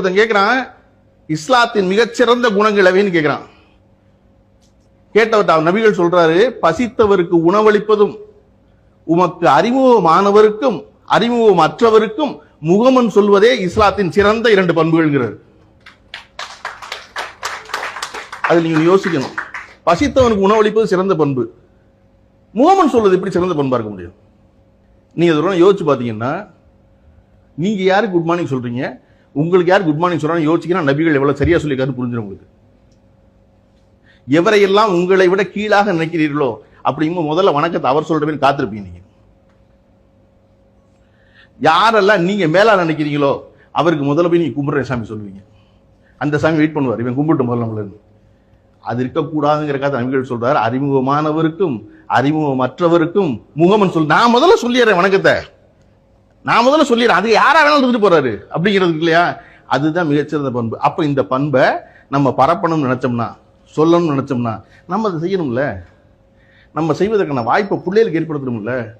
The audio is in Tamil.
ஒருத்தன் கேட்கிறான் இஸ்லாத்தின் மிகச்சிறந்த குணங்கள் எவைன்னு கேட்கிறான் கேட்டவர் நபிகள் சொல்றாரு பசித்தவருக்கு உணவளிப்பதும் உமக்கு அறிமுகமானவருக்கும் அறிமுகம் அறிமுகமற்றவருக்கும் முகமன் சொல்வதே இஸ்லாத்தின் சிறந்த இரண்டு பண்புகள்ங்கிறார். அது நீங்க யோசிக்கணும். பசித்தவனுக்கு உணவளிப்பது சிறந்த பண்பு. முகமன் சொல்வது எப்படி சிறந்த பண்பா இருக்க முடியும்? நீங்க யோசிச்சு பாத்தீங்கன்னா நீங்க யாருக்கு குட் மார்னிங் சொல்றீங்க? உங்களுக்கு யார் குட் மார்னிங் சொல்றாங்க யோசிக்கிறா நபிகள் எவ்வளவு சரியா சொல்லியிருக்காரு புரிஞ்சிடும் உங்களுக்கு. எவரையெல்லாம் உங்களை விட கீழாக நினைக்கிறீர்களோ அப்படிங்கும்போது முதல்ல வணக்கத்தை அவர் சொல்றவன் காத்திருப்பீங்க நீங்கள் யாரெல்லாம் நீங்க மேலா நினைக்கிறீங்களோ அவருக்கு முதல்ல போய் நீங்க கும்பிட்ற சாமி சொல்லுவீங்க. அந்த சாமி வெயிட் பண்ணுவார். இவன் கும்பிட்டு முதல்ல நம்மள அது இருக்கக்கூடாதுங்கிறக்காக நபிகள் சொல்றாரு அறிமுகமானவருக்கும் அறிமுகமற்றவருக்கும் முகமன் சொல் நான் முதல்ல சொல்லிடுறேன் வணக்கத்தை. நான் முதல்ல சொல்லிடுறேன். அது யாரா வேணாலும் இருந்துட்டு போறாரு. அப்படிங்கிறது இல்லையா? அதுதான் மிகச்சிறந்த பண்பு. அப்போ இந்த பண்பை நம்ம பரப்பணும்னு நினச்சோம்னா சொல்லணும்னு நினச்சோம்னா நம்ம அதை செய்யணும்ல? நம்ம செய்வதற்கான வாய்ப்பை பிள்ளைகளுக்கு ஏற்படுத்தணும்ல?